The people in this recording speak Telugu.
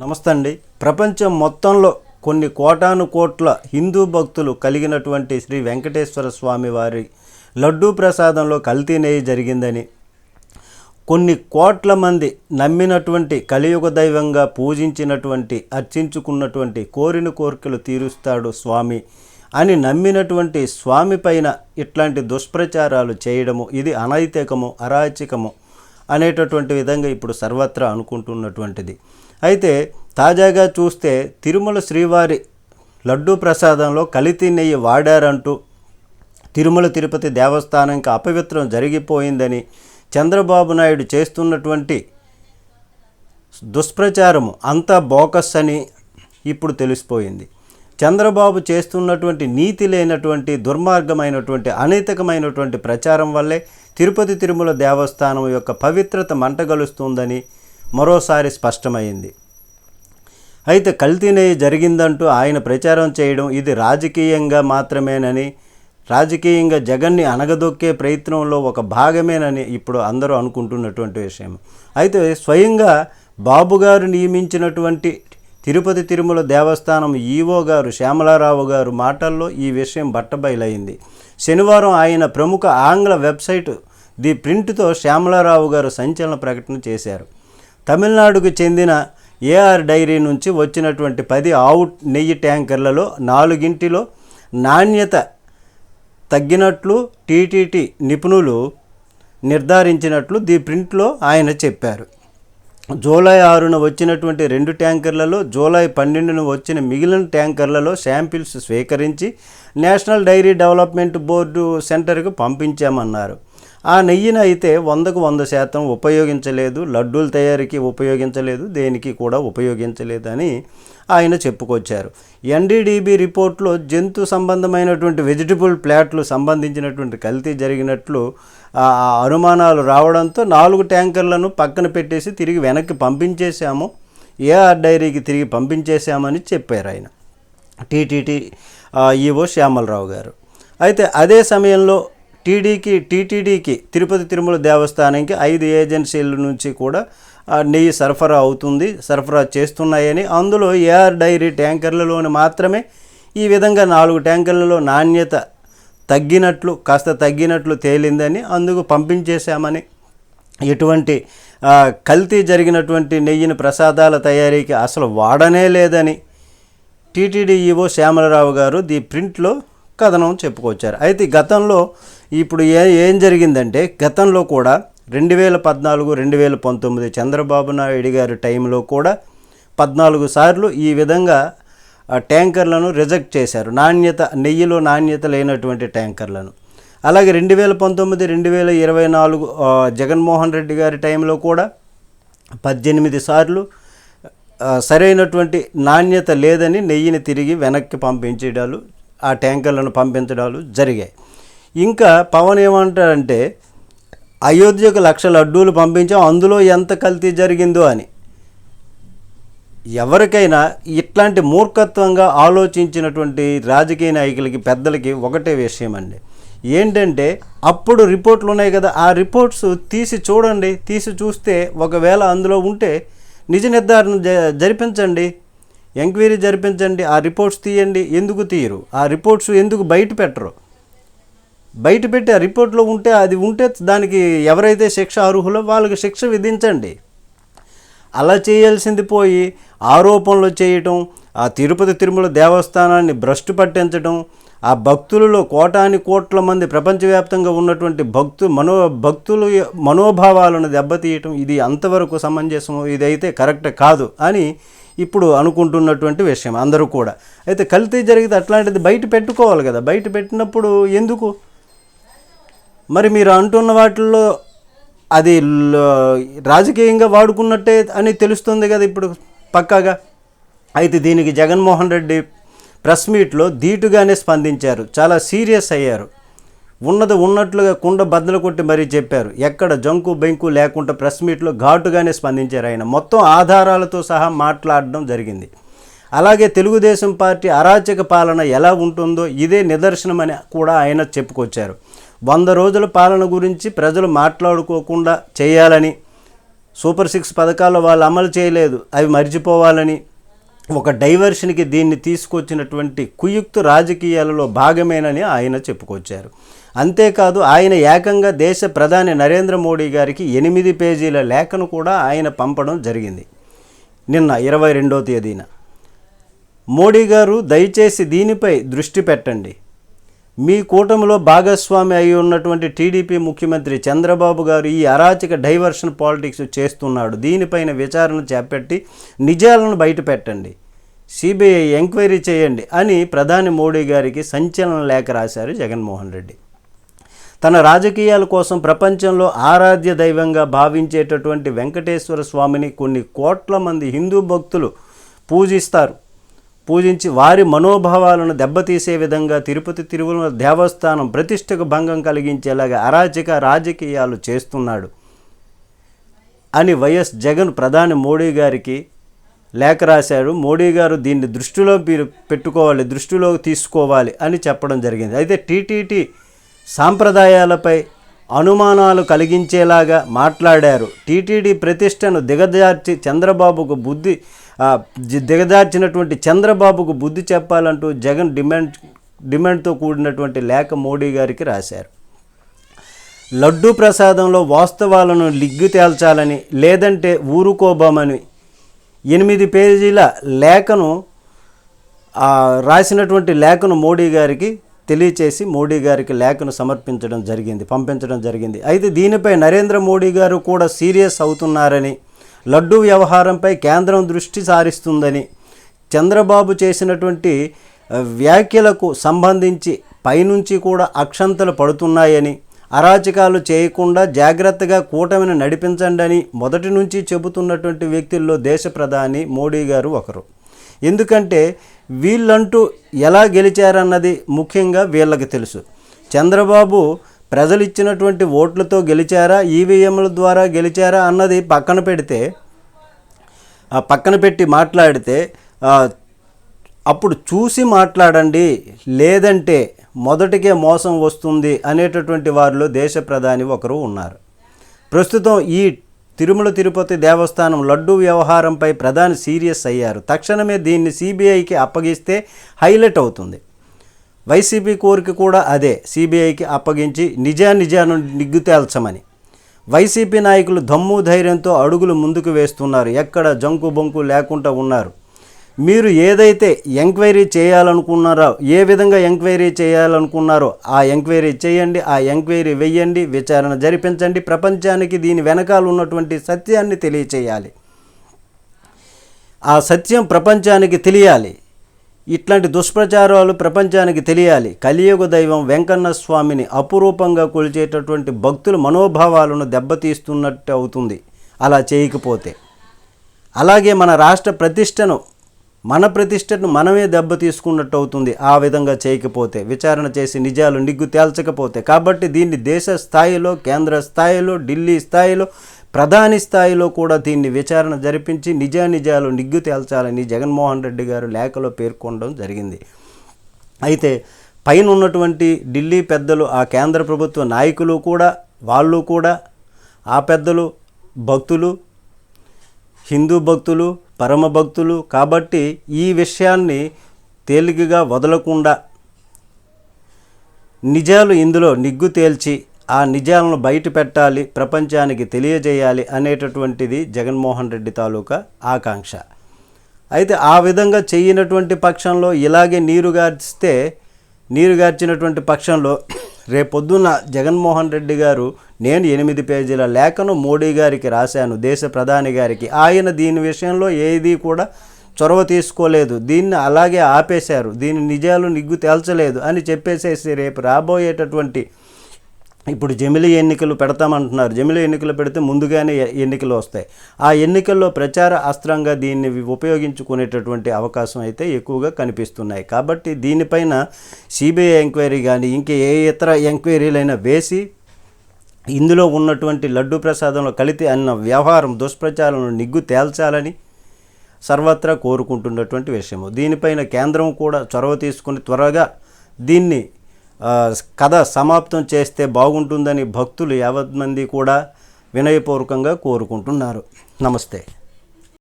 నమస్తే అండి ప్రపంచం మొత్తంలో కొన్ని కోటాను కోట్ల హిందూ భక్తులు కలిగినటువంటి శ్రీ వెంకటేశ్వర స్వామి వారి లడ్డూ ప్రసాదంలో కల్తీ నెయ్యి జరిగిందని కొన్ని కోట్ల మంది నమ్మినటువంటి కలియుగ దైవంగా పూజించినటువంటి అర్చించుకున్నటువంటి కోరిన కోరికలు తీరుస్తాడు స్వామి అని నమ్మినటువంటి స్వామి పైన ఇట్లాంటి దుష్ప్రచారాలు చేయడము ఇది అనైతికము అరాచకము అనేటటువంటి విధంగా ఇప్పుడు సర్వత్రా అనుకుంటున్నటువంటిది. అయితే తాజాగా చూస్తే తిరుమల శ్రీవారి లడ్డూ ప్రసాదంలో కలితీ నెయ్యి వాడారంటూ తిరుమల తిరుపతి దేవస్థానంకి అపవిత్రం జరిగిపోయిందని చంద్రబాబు నాయుడు చేస్తున్నటువంటి దుష్ప్రచారము అంతా బోకస్ అని ఇప్పుడు తెలిసిపోయింది. చంద్రబాబు చేస్తున్నటువంటి నీతి లేనటువంటి దుర్మార్గమైనటువంటి అనైతికమైనటువంటి ప్రచారం వల్లే తిరుపతి తిరుమల దేవస్థానం యొక్క పవిత్రత మంటగలుస్తుందని మరోసారి స్పష్టమైంది. అయితే కల్తీనే జరిగిందంటూ ఆయన ప్రచారం చేయడం ఇది రాజకీయంగా మాత్రమేనని రాజకీయంగా జగన్ని అణగదొక్కే ప్రయత్నంలో ఒక భాగమేనని ఇప్పుడు అందరూ అనుకుంటున్నటువంటి విషయం. అయితే స్వయంగా బాబు గారు నియమించినటువంటి తిరుపతి తిరుమల దేవస్థానం ఈవో గారు శ్యామలారావు గారు మాటల్లో ఈ విషయం బట్టబయలైంది. శనివారం ఆయన ప్రముఖ ఆంగ్ల వెబ్సైట్ ది ప్రింట్తో శ్యామలారావు గారు సంచలన ప్రకటన చేశారు. తమిళనాడుకు చెందిన ఏఆర్ డైరీ నుంచి వచ్చినటువంటి పది ఆవు నెయ్యి ట్యాంకర్లలో నాలుగింటిలో నాణ్యత తగ్గినట్లు టీటీటీ నిపుణులు నిర్ధారించినట్లు ది ప్రింట్లో ఆయన చెప్పారు. జూలై ఆరున వచ్చినటువంటి రెండు ట్యాంకర్లలో జూలై పన్నెండున వచ్చిన మిగిలిన ట్యాంకర్లలో శాంపిల్స్ స్వీకరించి నేషనల్ డైరీ డెవలప్మెంట్ బోర్డు సెంటర్కు పంపించామన్నారు. ఆ నెయ్యిని అయితే వందకు వంద శాతం ఉపయోగించలేదు లడ్డూల తయారీకి ఉపయోగించలేదు దేనికి కూడా ఉపయోగించలేదని ఆయన చెప్పుకొచ్చారు. ఎన్డీడీబీ రిపోర్ట్లో జంతు సంబంధమైనటువంటి వెజిటబుల్ ప్లాట్లు సంబంధించినటువంటి కల్తీ జరిగినట్లు ఆ అనుమానాలు రావడంతో నాలుగు ట్యాంకర్లను పక్కన పెట్టేసి తిరిగి వెనక్కి పంపించేశాము. ఏఆర్ డైరీకి తిరిగి పంపించేశామని చెప్పారు ఆయన. టీటీటీ ఈవో శ్యామలరావు గారు. అయితే అదే సమయంలో టీడీకి టీటీడీకి తిరుపతి తిరుమల దేవస్థానానికి ఐదు ఏజెన్సీల నుంచి కూడా ఆ, నెయ్యి సరఫరా అవుతుంది సరఫరా చేస్తున్నాయని. అందులో ఏఆర్ డైరీ ట్యాంకర్లలోని మాత్రమే ఈ విధంగా నాలుగు ట్యాంకర్లలో నాణ్యత తగ్గినట్లు కాస్త తగ్గినట్లు తేలిందని అందుకు పంపించేశామని. ఎటువంటి కల్తీ జరిగినటువంటి నెయ్యిని ప్రసాదాల తయారీకి అసలు వాడనే లేదని టీటీడీ ఈవో శ్యామలరావు గారు ది ప్రింట్లో కథనం చెప్పుకొచ్చారు. అయితే గతంలో ఇప్పుడు ఏ ఏం జరిగిందంటే గతంలో కూడా రెండు వేల పద్నాలుగు రెండు వేల పంతొమ్మిది చంద్రబాబు నాయుడు గారి టైంలో కూడా పద్నాలుగు సార్లు ఈ విధంగా ట్యాంకర్లను రిజెక్ట్ చేశారు. నాణ్యత నెయ్యిలో నాణ్యత లేనటువంటి ట్యాంకర్లను. అలాగే రెండు వేల పంతొమ్మిది రెండు వేల ఇరవై నాలుగు జగన్మోహన్ రెడ్డి గారి టైంలో కూడా పద్దెనిమిది సార్లు సరైనటువంటి నాణ్యత లేదని నెయ్యిని తిరిగి వెనక్కి పంపించడాలు ఆ ట్యాంకర్లను పంపించడాలు జరిగాయి. ఇంకా పవన్ ఏమంటాడంటే అయోధ్యకు లక్ష లడ్డూలు పంపించాం అందులో ఎంత కల్తీ జరిగిందో అని. ఎవరికైనా ఇట్లాంటి మూర్ఖత్వంగా ఆలోచించినటువంటి రాజకీయ నాయకులకి పెద్దలకి ఒకటే విషయం అండి. ఏంటంటే అప్పుడు రిపోర్ట్లు ఉన్నాయి కదా ఆ రిపోర్ట్స్ తీసి చూడండి తీసి చూస్తే ఒకవేళ అందులో ఉంటే నిజ నిర్ధారణ జ- జరిపించండి ఎంక్వైరీ జరిపించండి ఆ రిపోర్ట్స్ తీయండి. ఎందుకు తీయరు? ఆ రిపోర్ట్స్ ఎందుకు బయట పెట్టరు? బయట పెట్టి ఆ రిపోర్ట్లో ఉంటే అది ఉంటే దానికి ఎవరైతే శిక్ష అర్హులో వాళ్ళకి శిక్ష విధించండి. అలా చేయాల్సింది పోయి ఆరోపణలు చేయటం ఆ తిరుపతి తిరుమల దేవస్థానాన్ని భ్రష్టు పట్టించడం ఆ భక్తులలో కోటాని కోట్ల మంది ప్రపంచవ్యాప్తంగా ఉన్నటువంటి భక్తు మనో భక్తుల మనోభావాలను దెబ్బతీయటం ఇది అంతవరకు సమంజసం ఇదైతే కరెక్ట్ కాదు అని ఇప్పుడు అనుకుంటున్నటువంటి విషయం అందరూ కూడా. అయితే కల్తీ జరిగితే అట్లాంటిది బయట పెట్టుకోవాలి కదా. బయట పెట్టినప్పుడు ఎందుకు? మరి మీరు అంటున్న వాటిల్లో అది రాజకీయంగా వాడుకున్నట్టే అని తెలుస్తుంది కదా ఇప్పుడు పక్కాగా. అయితే దీనికి జగన్మోహన్ రెడ్డి ప్రెస్ మీట్లో ధీటుగానే స్పందించారు. చాలా సీరియస్ అయ్యారు. ఉన్నది ఉన్నట్లుగా కుండ బద్దలు కొట్టి మరీ చెప్పారు. ఎక్కడ జంకు బెంకు లేకుండా ప్రెస్ మీట్లో ఘాటుగానే స్పందించారు ఆయన. మొత్తం ఆధారాలతో సహా మాట్లాడడం జరిగింది. అలాగే తెలుగుదేశం పార్టీ అరాచక పాలన ఎలా ఉంటుందో ఇదే నిదర్శనమని కూడా ఆయన చెప్పుకొచ్చారు. వంద రోజుల పాలన గురించి ప్రజలు మాట్లాడుకోకుండా చేయాలని సూపర్ సిక్స్ పథకాలు వాళ్ళు అమలు చేయలేదు అవి మర్చిపోవాలని ఒక డైవర్షన్కి దీన్ని తీసుకొచ్చినటువంటి కుయుక్తు రాజకీయాలలో భాగమేనని ఆయన చెప్పుకొచ్చారు. అంతేకాదు ఆయన ఏకంగా దేశ ప్రధాని నరేంద్ర మోడీ గారికి ఎనిమిది పేజీల లేఖను కూడా ఆయన పంపడం జరిగింది. నిన్న ఇరవై రెండో తేదీన. మోడీ గారు దయచేసి దీనిపై దృష్టి పెట్టండి. మీ కూటమిలో భాగస్వామి అయి ఉన్నటువంటి టీడీపీ ముఖ్యమంత్రి చంద్రబాబు గారు ఈ అరాచక డైవర్షన్ పాలిటిక్స్ చేస్తున్నాడు. దీనిపైన విచారణ చేపట్టి నిజాలను బయట పెట్టండి. సిబిఐ ఎంక్వైరీ చేయండి అని ప్రధాని మోడీ గారికి సంచలన లేఖ రాశారు జగన్మోహన్ రెడ్డి. తన రాజకీయాల కోసం ప్రపంచంలో ఆరాధ్య దైవంగా భావించేటటువంటి వెంకటేశ్వర స్వామిని కొన్ని కోట్ల మంది హిందూ భక్తులు పూజిస్తారు. పూజించి వారి మనోభావాలను దెబ్బతీసే విధంగా తిరుపతి తిరుమల దేవస్థానం ప్రతిష్టకు భంగం కలిగించేలాగా అరాచక రాజకీయాలు చేస్తున్నాడు. అని వైఎస్ జగన్ ప్రధాని మోడీ గారికి లేఖ రాశాడు. మోడీ గారు దీన్ని దృష్టిలో మీరు పెట్టుకోవాలి దృష్టిలో తీసుకోవాలి అని చెప్పడం జరిగింది. అయితే టీటీటీ సాంప్రదాయాలపై అనుమానాలు కలిగించేలాగా మాట్లాడారు. టీటీడీ ప్రతిష్టను దిగజార్చి చంద్రబాబుకు బుద్ధి దిగజార్చినటువంటి చంద్రబాబుకు బుద్ధి చెప్పాలంటూ జగన్ డిమాండ్ డిమాండ్తో కూడినటువంటి లేఖ మోడీ గారికి రాశారు. లడ్డూ ప్రసాదంలో వాస్తవాలను లిగ్గు తేల్చాలని లేదంటే ఊరుకోబోమని ఎనిమిది పేజీల లేఖను రాసినటువంటి లేఖను మోడీ గారికి తెలియచేసి మోడీ గారికి లేఖను సమర్పించడం జరిగింది పంపించడం జరిగింది. అయితే దీనిపై నరేంద్ర మోడీ గారు కూడా సీరియస్ అవుతున్నారని లడ్డూ వ్యవహారంపై కేంద్రం దృష్టి సారిస్తుందని చంద్రబాబు చేసినటువంటి వ్యాఖ్యలకు సంబంధించి పైనుంచి కూడా అక్షంతలు పడుతున్నాయని అరాచకాలు చేయకుండా జాగ్రత్తగా కూటమిని నడిపించండి అని మొదటి నుంచి చెబుతున్నటువంటి వ్యక్తుల్లో దేశ ప్రధాని మోడీ గారు ఒకరు. ఎందుకంటే వీళ్ళంటూ ఎలా గెలిచారన్నది ముఖ్యంగా వీళ్ళకి తెలుసు. చంద్రబాబు ప్రజలు ఇచ్చినటువంటి ఓట్లతో గెలిచారా ఈవీఎంల ద్వారా గెలిచారా అన్నది పక్కన పెడితే పక్కన పెట్టి మాట్లాడితే అప్పుడు చూసి మాట్లాడండి లేదంటే మొదటికే మోసం వస్తుంది అనేటటువంటి వారిలో దేశ ప్రధాని ఒకరు ఉన్నారు. ప్రస్తుతం ఈ తిరుమల తిరుపతి దేవస్థానం లడ్డూ వ్యవహారంపై ప్రధాని సీరియస్ అయ్యారు. తక్షణమే దీన్ని సిబిఐకి అప్పగిస్తే హైలైట్ అవుతుంది. వైసీపీ కోరిక కూడా అదే. సిబిఐకి అప్పగించి నిజానిజాను నిగ్గు తేల్చమని. వైసీపీ నాయకులు దమ్ము ధైర్యంతో అడుగులు ముందుకు వేస్తున్నారు. ఎక్కడ జంకు బొంకు లేకుండా ఉన్నారు. మీరు ఏదైతే ఎంక్వైరీ చేయాలనుకున్నారో ఏ విధంగా ఎంక్వైరీ చేయాలనుకున్నారో ఆ ఎంక్వైరీ చేయండి ఆ ఎంక్వైరీ వెయ్యండి విచారణ జరిపించండి ప్రపంచానికి దీని వెనకాల ఉన్నటువంటి సత్యాన్ని తెలియచేయాలి. ఆ సత్యం ప్రపంచానికి తెలియాలి. ఇట్లాంటి దుష్ప్రచారాలు ప్రపంచానికి తెలియాలి. కలియుగ దైవం వెంకన్న స్వామిని అపురూపంగా కొలిచేటటువంటి భక్తుల మనోభావాలను దెబ్బతీస్తున్నట్టు అవుతుంది. అలా చేయకపోతే. అలాగే మన రాష్ట్ర ప్రతిష్టను మన ప్రతిష్టను మనమే దెబ్బ తీసుకున్నట్టు అవుతుంది. ఆ విధంగా చేయకపోతే విచారణ చేసి నిజాలు నిగ్గు తేల్చకపోతే. కాబట్టి దీన్ని దేశ స్థాయిలో కేంద్ర స్థాయిలో ఢిల్లీ స్థాయిలో ప్రధాని స్థాయిలో కూడా దీన్ని విచారణ జరిపించి నిజానిజాలు నిగ్గు తేల్చాలని జగన్మోహన్ రెడ్డి గారు లేఖలో పేర్కొనడం జరిగింది. అయితే పైన ఉన్నటువంటి ఢిల్లీ పెద్దలు ఆ కేంద్ర ప్రభుత్వ నాయకులు కూడా వాళ్ళు కూడా ఆ పెద్దలు భక్తులు హిందూ భక్తులు పరమ భక్తులు కాబట్టి ఈ విషయాన్ని తేలికగా వదలకుండా నిజాలు ఇందులో నిగ్గు తేల్చి ఆ నిజాలను బయట పెట్టాలి ప్రపంచానికి తెలియజేయాలి అనేటటువంటిది జగన్మోహన్ రెడ్డి తాలూకా ఆకాంక్ష. అయితే ఆ విధంగా చేయనటువంటి పక్షంలో ఇలాగే నీరు గార్చితే నీరు గార్చినటువంటి పక్షంలో రేపొద్దున జగన్మోహన్ రెడ్డి గారు నేను ఎనిమిది పేజీల లేఖను మోడీ గారికి రాశాను దేశ ప్రధాని గారికి. ఆయన దీని విషయంలో ఏది కూడా చొరవ తీసుకోలేదు. దీన్ని అలాగే ఆపేశారు. దీని నిజాలు నిగ్గు తేల్చలేదు అని చెప్పేసేసి రేపు రాబోయేటటువంటి ఇప్పుడు జమిలి ఎన్నికలు పెడతామంటున్నారు. జమిలి ఎన్నికలు పెడితే ముందుగానే ఎన్నికలు వస్తాయి. ఆ ఎన్నికల్లో ప్రచార అస్త్రంగా దీన్ని ఉపయోగించుకునేటటువంటి అవకాశం అయితే ఎక్కువగా కనిపిస్తున్నాయి. కాబట్టి దీనిపైన సిబిఐ ఎంక్వైరీ కానీ ఇంకా ఏ ఇతర ఎంక్వైరీలైనా వేసి ఇందులో ఉన్నటువంటి లడ్డు ప్రసాదంలో కలితి అన్న వ్యవహారం దుష్ప్రచారం నిగ్గు తేల్చాలని సర్వత్రా కోరుకుంటున్నటువంటి విషయము. దీనిపైన కేంద్రం కూడా చొరవ తీసుకుని త్వరగా దీన్ని కథ సమాప్తం చేస్తే బాగుంటుందని భక్తులు యావత్ మంది కూడా వినయపూర్వకంగా కోరుకుంటున్నారు. నమస్తే.